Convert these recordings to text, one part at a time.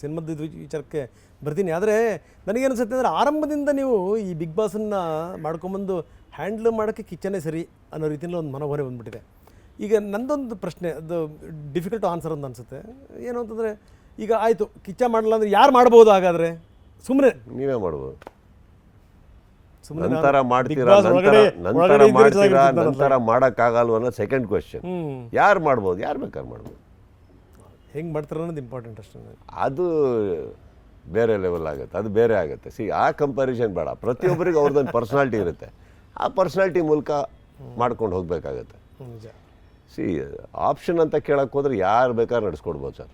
ಸಿನಿಮಾದ ವಿಚಾರಕ್ಕೆ ಬರ್ತೀನಿ. ಆದರೆ ನನಗೇನು ಅನ್ಸುತ್ತೆ ಅಂದರೆ ಆರಂಭದಿಂದ ನೀವು ಈ ಬಿಗ್ ಬಾಸನ್ನು ಮಾಡ್ಕೊಂಬಂದು ಹ್ಯಾಂಡ್ಲ್ ಮಾಡೋಕ್ಕೆ ಕಿಚನೇ ಸರಿ ಅನ್ನೋ ರೀತಿಯಲ್ಲಿ ಒಂದು ಮನೋಭಾವನೆ ಬಂದುಬಿಟ್ಟಿದೆ. ಈಗ ನಂದೊಂದು ಪ್ರಶ್ನೆ ಅದು ಡಿಫಿಕಲ್ಟ್ ಆನ್ಸರ್ ಅಂತ ಅನಿಸುತ್ತೆ. ಏನು ಅಂತಂದರೆ ಈಗ ಆಯಿತು ಕಿಚ್ಚ ಮಾಡಲ್ಲ ಅಂದರೆ ಯಾರು ಮಾಡ್ಬೋದು ಹಾಗಾದರೆ? ಸುಮ್ಮನೆ ನೀವೇ ಮಾಡ್ಬೋದು. ನಂತರ ಮಾಡ್ತೀರಾ? ನಂತರ ನಂತರ ಮಾಡ್ತೀರಾ. ನಂತರ ಮಾಡೋಕ್ಕಾಗಲ್ವ ಅನ್ನೋ ಸೆಕೆಂಡ್ ಕ್ವಶನ್ ಯಾರು ಮಾಡ್ಬೋದು? ಯಾರು ಬೇಕಾದ್ರೆ ಮಾಡ್ಬೋದು. ಹೆಂಗೆ ಮಾಡ್ತಾರೆ ಅನ್ನೋದು ಇಂಪಾರ್ಟೆಂಟ್ ಅಷ್ಟೇ ಅದು ಬೇರೆ ಲೆವೆಲ್ ಆಗುತ್ತೆ ಅದು ಬೇರೆ ಆಗುತ್ತೆ. ಸಿ ಆ ಕಂಪ್ಯಾರಿಸನ್ ಬೇಡ. ಪ್ರತಿಯೊಬ್ಬರಿಗೂ ಅವ್ರದ್ದೊಂದು ಪರ್ಸ್ನಾಲ್ಟಿ ಇರುತ್ತೆ. ಆ ಪರ್ಸ್ನಾಲ್ಟಿ ಮೂಲಕ ಮಾಡ್ಕೊಂಡು ಹೋಗಬೇಕಾಗತ್ತೆ. ನಿಜ. ಸಿ ಆಪ್ಷನ್ ಅಂತ ಕೇಳಕ್ಕೆ ಹೋದ್ರೆ ಯಾರು ಬೇಕಾದ್ರೆ ನಡೆಸ್ಕೊಡ್ಬೋದು ಸರ್.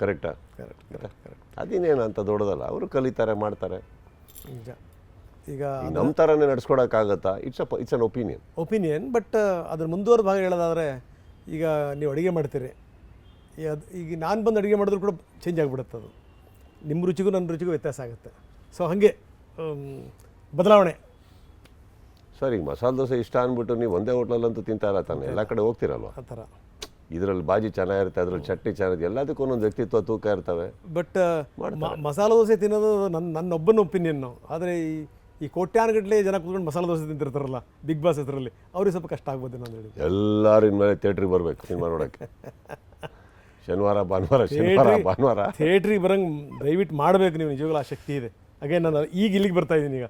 ಕರೆಕ್ಟಾ ಕರೆಕ್ಟ್ ಕರೆಕ್ಟ್ ಕರೆಕ್ಟ್ ಅದೇನೇನು ಅಂತ ದೊಡ್ಡದಲ್ಲ ಅವರು ಕಲಿತಾರೆ ಮಾಡ್ತಾರೆ. ನಿಜ. ಈಗ ನಮ್ಮ ಥರನೇ ನಡ್ಸ್ಕೊಡೋಕ್ಕಾಗತ್ತಾ? It's a it's an opinion opinion but ಅದ್ರ ಮುಂದುವರೆದ ಭಾಗ ಹೇಳೋದಾದರೆ ಈಗ ನೀವು ಅಡುಗೆ ಮಾಡ್ತೀರಿ. ಅದು ಈಗ ನಾನು ಬಂದು ಅಡುಗೆ ಮಾಡಿದ್ರು ಕೂಡ ಚೇಂಜ್ ಆಗಿಬಿಡುತ್ತೆ ಅದು. ನಿಮ್ಮ ರುಚಿಗೂ ನನ್ನ ರುಚಿಗೂ ವ್ಯತ್ಯಾಸ ಆಗುತ್ತೆ. ಸೊ ಹಾಗೆ ಬದಲಾವಣೆ. ಸರ್ ಈಗ ಮಸಾಲೆ ದೋಸೆ ಇಷ್ಟ ಅಂದ್ಬಿಟ್ಟು ನೀವು ಒಂದೇ ಹೋಟ್ಲಲ್ಲಂತೂ ತಿಂತಾರ ತಾನೆ? ಎಲ್ಲ ಕಡೆ ಹೋಗ್ತಿರಲ್ವ? ಆ ಥರ. ಇದರಲ್ಲಿ ಬಾಜಿ ಚೆನ್ನಾಗಿರುತ್ತೆ ಅದ್ರಲ್ಲಿ ಚಟ್ನಿ ಚೆನ್ನಾಗಿ ಎಲ್ಲದಕ್ಕೂ ಒಂದೊಂದು ವ್ಯಕ್ತಿತ್ವ ತೂಕ ಇರ್ತವೆ. ಬಟ್ ಮಸಾಲೆ ದೋಸೆ ತಿನ್ನೋದು ನನ್ನ ನನ್ನೊಬ್ಬನ ಒಪಿನಿಯನ್ನು ಆದರೆ ಈ ಈ ಕೋಟ್ಯಾನುಗಟ್ಟಲೆ ಜನ ಕೂತ್ಕೊಂಡು ಮಸಾಲೆ ದೋಸೆ ತಿಂತಿರ್ತಾರಲ್ಲ ಬಿಗ್ ಬಾಸ್ ಹೆಸರಲ್ಲಿ ಅವ್ರಿಗೆ ಸ್ವಲ್ಪ ಕಷ್ಟ ಆಗ್ಬೋದು ನಾನು ಹೇಳಿ. ಎಲ್ಲರೂ ಇನ್ಮೇಲೆ ಥಿಯೇಟ್ರಿಗೆ ಬರಬೇಕು ಸಿನಿಮಾ ನೋಡೋಕ್ಕೆ. ಶನಿವಾರ ಭಾನುವಾರ ಶನಿವಾರ ಭಾನುವಾರ. ಥಿಯೇಟ್ರಿಗೆ ಬರಂಗೆ ದಯವಿಟ್ಟು ಮಾಡಬೇಕು ನೀವು ನಿಜವಾಗ್ಲೂ ಆ ಶಕ್ತಿ ಇದೆ. ಹಾಗೆ ನಾನು ಈಗ ಇಲ್ಲಿಗೆ ಬರ್ತಾ ಇದ್ದೀನಿ ಈಗ.